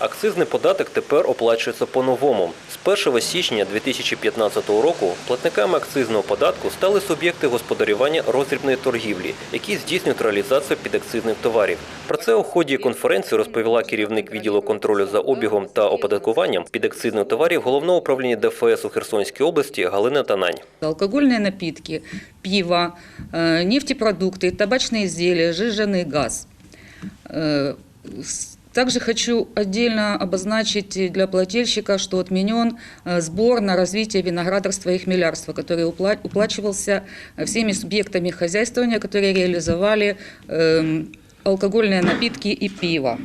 Акцизний податок тепер оплачується по-новому. З 1 січня 2015 року платниками акцизного податку стали суб'єкти господарювання роздрібної торгівлі, які здійснюють реалізацію підакцизних товарів. Про це у ході конференції розповіла керівник відділу контролю за обігом та оподаткуванням підакцизних товарів головного управління ДФС у Херсонській області Галина Танань. Алкогольные напитки, пиво, э, нефтепродукты, табачные изделия, жиженый газ. Э, с- Также хочу отдельно обозначить для плательщика, что отменен э, сбор на развитие виноградарства и хмелярства, который упла- уплачивался э, всеми субъектами хозяйствования, которые реализовали эм, алкогольные напитки и пиво.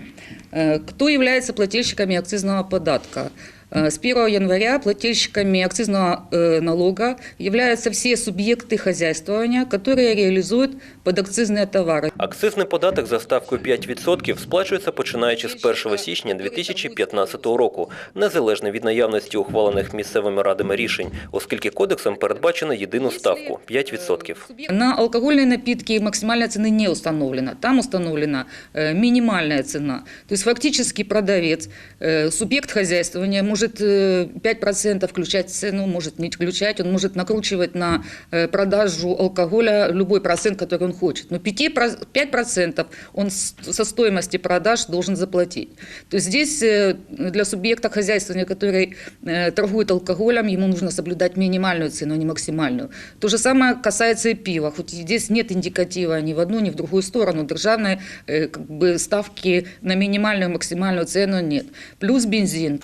Э, Кто является плательщиками акцизного податка? Э, С 1 января плательщиками акцизного э, налога являются все субъекты хозяйствования, которые реализуют подакцизные товары. Акцизний податок за ставкою 5% сплачується починаючи з 1 січня 2015 року, незалежно від наявності ухвалених місцевими радами рішень, оскільки кодексом передбачено єдину ставку 5%. На алкогольные напитки максимальная цены не установлена. Там установлена э, минимальная цена. То есть фактически продавец, э, субъект хозяйствования может э, 5% включать в цену, может не включать, он может накручивать на э, продажу алкоголя любой процент, который он хочет. Но 5%, про- 5% он со стоимости продаж должен заплатить. То есть здесь э, для субъекта хозяйствования, который э, торгует алкоголем, ему нужно соблюдать минимальную цену, а не максимальную. То же самое касается и пива. Хоть здесь нет индикатива ни в одну, ни в другую сторону. Державной э, как бы, ставки на минимальную максимальную цену нет. Плюс бензин.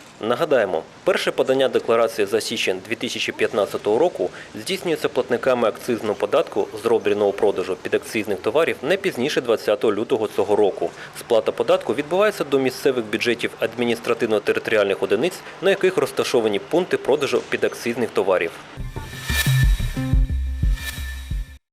Нагадаємо, перше подання декларації за січень 2015 року здійснюється платниками акцизного податку з роздрібного продажу підакцизних товарів не пізніше 20 лютого цього року. Сплата податку відбувається до місцевих бюджетів адміністративно-територіальних одиниць, на яких розташовані пункти продажу підакцизних товарів.